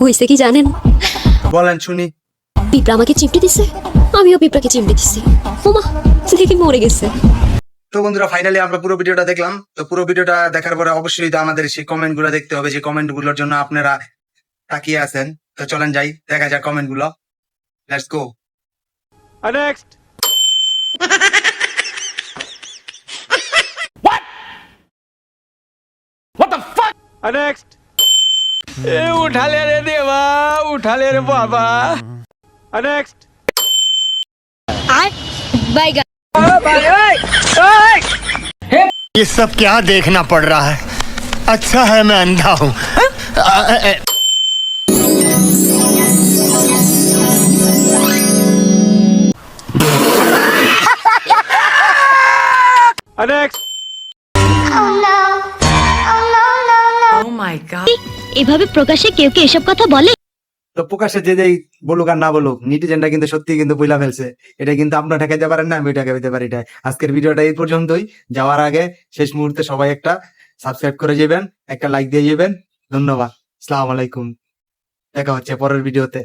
হয়েছে কি জানেন? বলেন শুনি। পিঁপড়া আমাকে চিমটি দিছে। আমিও পিঁপড়াকে চিমটি দিছি। ওমা দেখি মরে গেছে। তো বন্ধুরা ফাইনালি আমরা পুরো ভিডিওটা দেখলাম। তো পুরো ভিডিওটা দেখার পরে অবশ্যই তো আমাদের সেই কমেন্টগুলো দেখতে হবে যে কমেন্টগুলোর জন্য আপনারা তাকিয়ে আছেন। তো চলেন যাই দেখা যাক কমেন্টগুলো let's go Next. what? What the fuck? Next. ए उठा ले रे देवा उठा ले रे बाबा। नेक्स्ट ये सब क्या देखना पड़ रहा है? अच्छा है मैं अंधा हूँ। মাই গড এভাবে প্রকাশে কেউ কি এসব কথা বলে? তো প্রকাশে যে যেই বলুক আর না বলুক নিটিজেনটা কিন্তু সত্যি কিন্তু বইলা ফেলছে। এটা কিন্তু আপনারা ঠেকাইতে পারেন না আমি ঠেকাইতে পারি এটা আজকের ভিডিওটা এই পর্যন্তই। যাওয়ার আগে শেষ মুহূর্তে সবাই একটা সাবস্ক্রাইব করে যাবেন একটা লাইক দিয়ে যাবেন। ধন্যবাদ। আসসালামু আলাইকুম। দেখা হচ্ছে পরের ভিডিওতে।